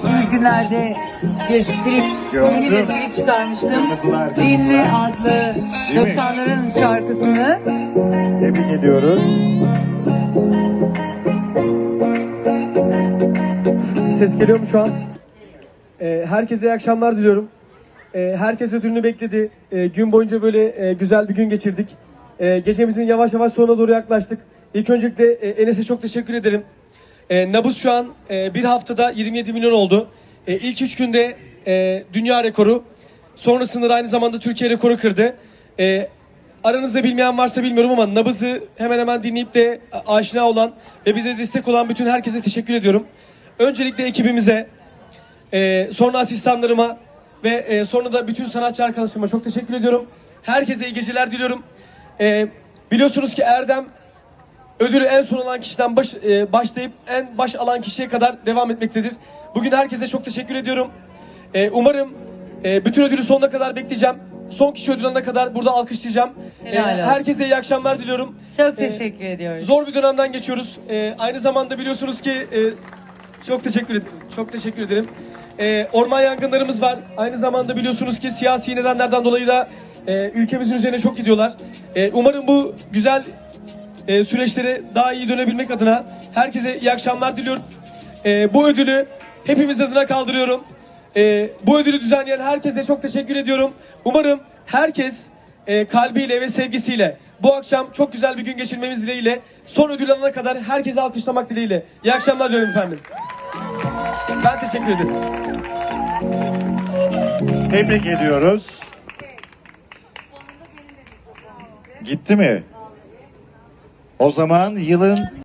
Geçtiğimiz günlerde bir klip, yeni bir klip çıkarmıştım. Kırmızılar. adlı Değil mi? 90'ların şarkısını. Tebrik ediyoruz. Ses geliyor mu şu an? Ee, herkese iyi akşamlar diliyorum. Ee, herkes ödülünü bekledi. Ee, gün boyunca böyle e, güzel bir gün geçirdik. Ee, gecemizin yavaş yavaş sonuna doğru yaklaştık. İlk öncelikle e, Enes'e çok teşekkür ederim. Ee, nabız şu an e, bir haftada 27 milyon oldu. E, ilk üç günde e, dünya rekoru. Sonrasında da aynı zamanda Türkiye rekoru kırdı. E, aranızda bilmeyen varsa bilmiyorum ama nabızı hemen hemen dinleyip de aşina olan ve bize destek olan bütün herkese teşekkür ediyorum. Öncelikle ekibimize, ee, sonra asistanlarıma ve e, sonra da bütün sanatçı arkadaşlarıma çok teşekkür ediyorum. Herkese iyi geceler diliyorum. Ee, biliyorsunuz ki Erdem ödülü en son alan kişiden baş, e, başlayıp en baş alan kişiye kadar devam etmektedir. Bugün herkese çok teşekkür ediyorum. Ee, umarım e, bütün ödülü sonuna kadar bekleyeceğim. Son kişi ödül alana kadar burada alkışlayacağım. Ee, Helal olsun. herkese iyi akşamlar diliyorum. Çok Ee, teşekkür ediyoruz. Zor bir dönemden geçiyoruz. Ee, aynı zamanda biliyorsunuz ki e, çok teşekkür ederim. Çok teşekkür ederim. Ee, orman yangınlarımız var. Aynı zamanda biliyorsunuz ki siyasi nedenlerden dolayı da e, ülkemizin üzerine çok gidiyorlar. E, umarım bu güzel e, süreçlere daha iyi dönebilmek adına herkese iyi akşamlar diliyorum. E, bu ödülü hepimiz adına kaldırıyorum. E, bu ödülü düzenleyen herkese çok teşekkür ediyorum. Umarım herkes e, kalbiyle ve sevgisiyle bu akşam çok güzel bir gün geçirmemiz dileğiyle son ödül alana kadar herkese alkışlamak dileğiyle. İyi akşamlar diliyorum efendim. Ben teşekkür ederim. Tebrik ediyoruz. Gitti mi? O zaman yılın